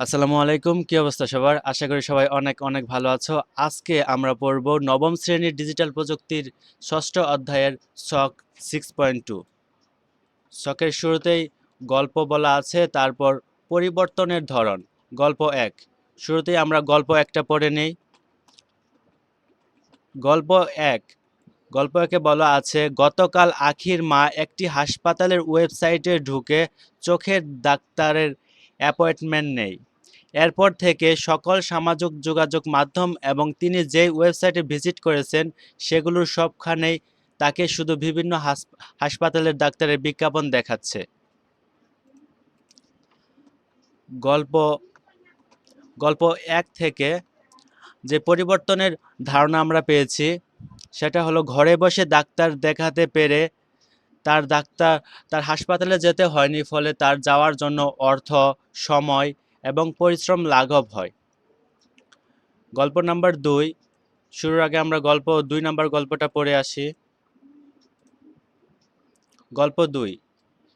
আসসালামু আলাইকুম, কি অবস্থা সবার? আশা করি সবাই অনেক অনেক ভালো আছো। আজকে আমরা পড়ব নবম শ্রেণির ডিজিটাল প্রযুক্তির ষষ্ঠ অধ্যায়ের শখ সিক্স পয়েন্ট টু শখের শুরুতেই গল্প বলা আছে, তারপর পরিবর্তনের ধরন, গল্প এক। শুরুতেই আমরা গল্প একটা পড়ে নেই। গল্প এক। গল্প একে বলা আছে, গতকাল আখির মা একটি হাসপাতালের ওয়েবসাইটে ঢুকে চোখের ডাক্তারের অ্যাপয়েন্টমেন্ট নেই। এরপর থেকে সকল সামাজিক যোগাযোগ মাধ্যম এবং তিনি যেই ওয়েবসাইটে ভিজিট করেছেন, সেগুলোর সবখানেই তাকে শুধু বিভিন্ন হাস- হাসপাতালের ডাক্তারের বিজ্ঞাপন দেখাচ্ছে। গল্প গল্প এক থেকে যে পরিবর্তনের ধারণা আমরা পেয়েছি, সেটা হলো ঘরে বসে ডাক্তার দেখাতে পেরে তার ডাক্তার, তার হাসপাতালে যেতে হয়নি, ফলে তার যাওয়ার জন্য অর্থ, সময় এবং পরিশ্রম লাঘব হয়। গল্প নাম্বার দুই। শুরুর আগে আমরা গল্প, দুই নাম্বার গল্পটা পড়ে আসি। গল্প দুই।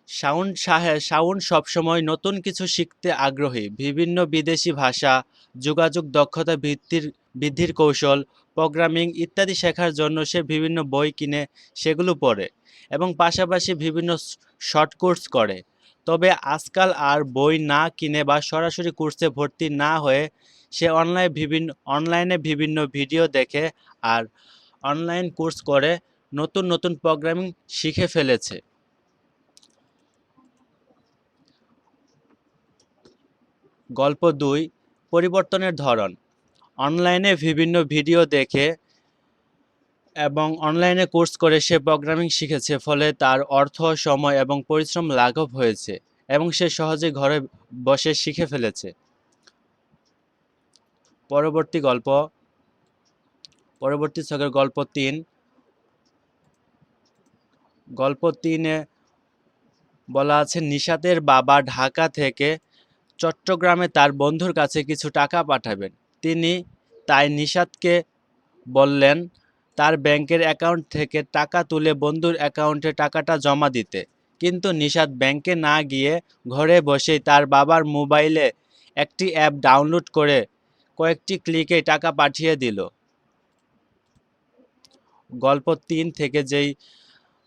শাউন সাহে শাউন সবসময় নতুন কিছু শিখতে আগ্রহী। বিভিন্ন বিদেশি ভাষা, যোগাযোগ দক্ষতা বৃদ্ধির বৃদ্ধির কৌশল, প্রোগ্রামিং ইত্যাদি শেখার জন্য সে বিভিন্ন বই কিনে সেগুলো পড়ে এবং পাশাপাশি বিভিন্ন শর্ট কোর্স করে। তবে আজকাল আর বই না কিনে বা সরাসরি কোর্সে ভর্তি না হয়ে সে অনলাইন বিভিন্ন অনলাইনে বিভিন্ন ভিডিও দেখে আর অনলাইন কোর্স করে নতুন নতুন প্রোগ্রামিং শিখে ফেলেছে। গল্প দুই, পরিবর্তনের ধরন। অনলাইনে বিভিন্ন ভিডিও দেখে এবং অনলাইনে কোর্স করে সে প্রোগ্রামিং শিখেছে, ফলে তার অর্থ, সময় এবং পরিশ্রম লাঘব হয়েছে এবং সে সহজে ঘরে বসে শিখে ফেলেছে। পরবর্তী গল্প। পরবর্তী ছকের গল্প তিন। গল্প তিনে বলা আছে, নিশাতের বাবা ঢাকা থেকে চট্টগ্রামে তার বন্ধুর কাছে কিছু টাকা পাঠাবেন। তিনি তাই নিশাতকে বললেন তার ব্যাংকের অ্যাকাউন্ট থেকে টাকা তুলে বন্ধুর অ্যাকাউন্টে টাকাটা জমা দিতে। কিন্তু নিশাত ব্যাংকে না গিয়ে ঘরে বসেই তার বাবার মোবাইলে একটি অ্যাপ ডাউনলোড করে কয়েকটি ক্লিকে টাকা পাঠিয়ে দিল। গল্প তিন থেকে যেই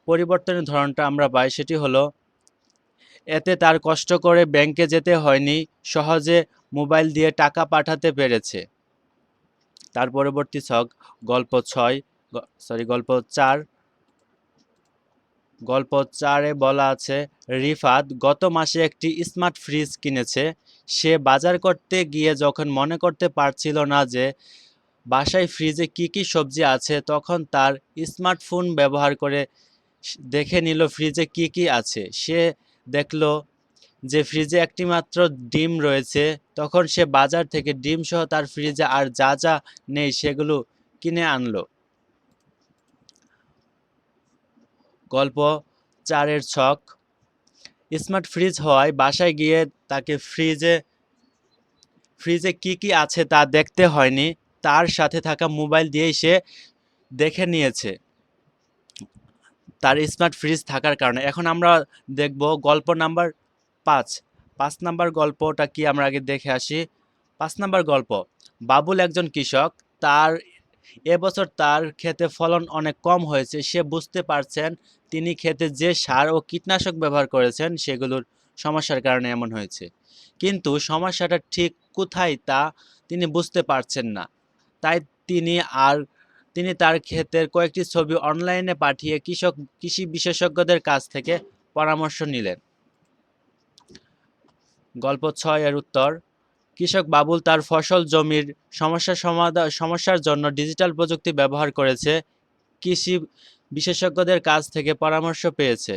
পরিবর্তনের ধরনটা আমরা পাই সেটি হলো, এতে তার কষ্ট করে ব্যাংকে যেতে হয়নি, সহজে মোবাইল দিয়ে টাকা পাঠাতে পেরেছে। তার পরবর্তী ছক, গল্প ছয় সরি গল্প চার। গল্প চারে বলা আছে, রিফাত গত মাসে একটি স্মার্ট ফ্রিজ কিনেছে। সে বাজার করতে গিয়ে যখন মনে করতে পারছিল না যে বাসায় ফ্রিজে কি কি সবজি আছে, তখন তার স্মার্টফোন ব্যবহার করে দেখে নিল ফ্রিজে কি কি আছে। সে দেখল যে ফ্রিজে একটি মাত্র ডিম রয়েছে, তখন সে বাজার থেকে ডিম সহ তার ফ্রিজে আর যা যা নেই সেগুলো কিনে আনলো। গল্প, চারের ছক। স্মার্ট ফ্রিজ হওয়ায় বাসায় গিয়ে তাকে ফ্রিজে ফ্রিজে কি কি আছে তা দেখতে হয়নি। তার সাথে থাকা মোবাইল দিয়েই সে দেখে নিয়েছে। তার স্মার্ট ফ্রিজ থাকার কারণে। এখন আমরা দেখব গল্প নাম্বার পাঁচ। পাঁচ নাম্বার গল্পটা কি? আমরা আগে দেখে আসি। পাঁচ নাম্বার গল্প। বাবুল একজন কৃষক। তার এবছর তার ক্ষেতে ফলন অনেক কম হয়েছে, সে বুঝতে পারছেন তিনি ক্ষেতে যে সার ও কীটনাশক ব্যবহার করেছেন সেগুলোর সমস্যার কারণে এমন হয়েছে। কিন্তু সমস্যাটা ঠিক কোথায় তা তিনি বুঝতে পারছেন না। তাই তিনি আর, তিনি তার ক্ষেতের কয়েকটি ছবি অনলাইনে পাঠিয়ে কৃষক, কৃষি বিশেষজ্ঞদের কাছ থেকে পরামর্শ নিলেন। গল্প ছয় এর উত্তর কৃষক বাবুল তার ফসল জমির সমস্যা সমস্যার জন্য ডিজিটাল প্রযুক্তি ব্যবহার করেছে। কৃষি বিশেষজ্ঞদের কাছ থেকে পরামর্শ পেয়েছে।